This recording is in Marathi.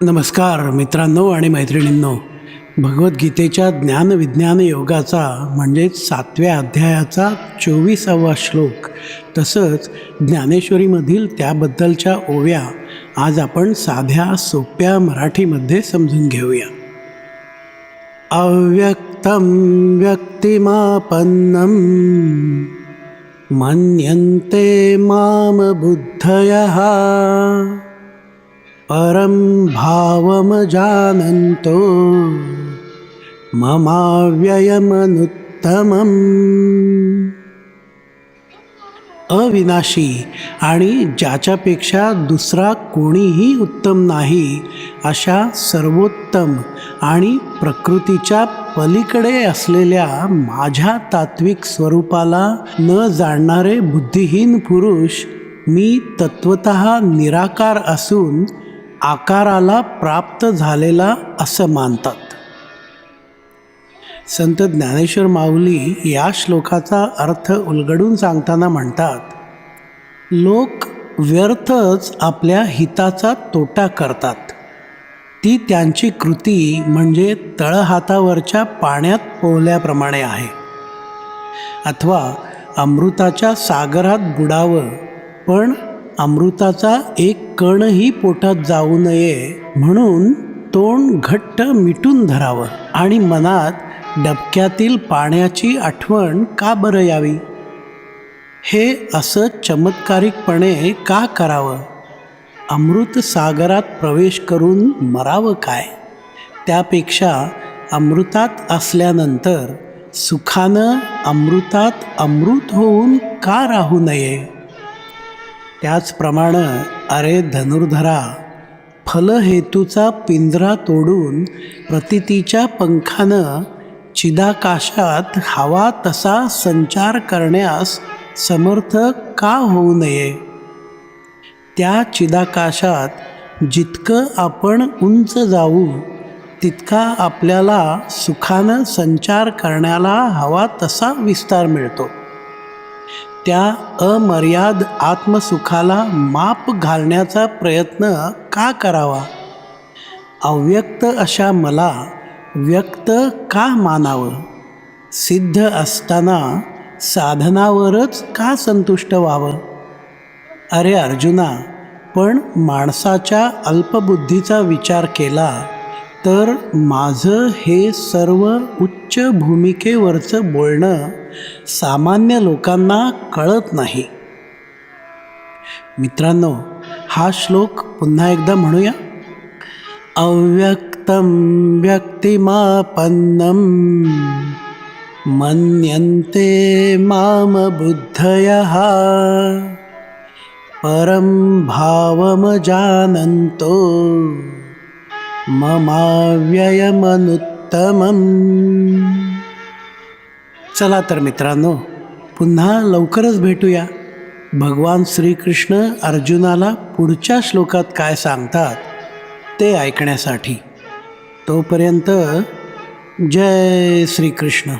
नमस्कार मित्रांनो आणि मैत्रिणींनो. भगवद्गीतेच्या ज्ञानविज्ञान योगाचा म्हणजेच सातव्या अध्यायाचा चोवीसावा श्लोक तसंच ज्ञानेश्वरीमधील त्याबद्दलच्या ओव्या आज आपण साध्या सोप्या मराठीमध्ये समजून घेऊया. अव्यक्तं व्यक्तिमापन्नं मन्यन्ते माम बुद्धयः परं भावमजानन्तो ममाव्ययमनुत्तमम्। अविनाशी आणि ज्याच्यापेक्षा दुसरा कोणीही उत्तम नाही अशा सर्वोत्तम आणि प्रकृतीच्या पलीकडे असलेल्या माझ्या तात्विक स्वरूपाला न जाणणारे बुद्धिहीन पुरुष मी तत्वत निराकार असून आकाराला प्राप्त झालेला असं मानतात. संत ज्ञानेश्वर माऊली या श्लोकाचा अर्थ उलगडून सांगताना म्हणतात लोक व्यर्थच आपल्या हिताचा तोटा करतात. ती त्यांची कृती म्हणजे तळहातावरच्या पाण्यात पोहल्याप्रमाणे आहे. अथवा अमृताच्या सागरात बुडावं पण अमृताचा एक कणही पोटात जाऊ नये म्हणून तोंड घट्ट मिटून धरावं आणि मनात डबक्यातील पाण्याची आठवण का बरं यावी? हे असं चमत्कारिकपणे का करावं? अमृत सागरात प्रवेश करून मरावं काय? त्यापेक्षा अमृतात असल्यानंतर सुखानं अमृतात अमृत होऊन का राहू नये? त्याचप्रमाणे अरे धनुर्धरा फलहेतूचा पिंजरा तोडून प्रतितीच्या पंखानं चिदाकाशात हवा तसा संचार करण्यास समर्थ का होऊ नये? त्या चिदाकाशात जितकं आपण उंच जाऊ तितका आपल्याला सुखानं संचार करण्याला हवा तसा विस्तार मिळतो. त्या अमर्याद आत्मसुखाला माप घालण्याचा प्रयत्न का करावा? अव्यक्त अशा मला व्यक्त का मानावं? सिद्ध असताना साधनावरच का संतुष्ट व्हावं? अरे अर्जुना पण माणसाच्या अल्पबुद्धीचा विचार केला तर माझं हे सर्व उच्च भूमिकेवरचं बोलणं सामान्य लोकांना कळत नाही. मित्रांनो हा श्लोक पुन्हा एकदा म्हणूया. अव्यक्तं व्यक्तिमापन्नं मन्यन्ते माम बुद्धयः परं भावमजानन्तो। ममाव्ययमनुत्तमम्। चला तर मित्रांनो पुन्हा लवकरच भेटूया. भगवान श्रीकृष्ण अर्जुनाला पुढच्या श्लोकात काय सांगतात ते ऐकण्यासाठी. तोपर्यंत जय श्रीकृष्ण.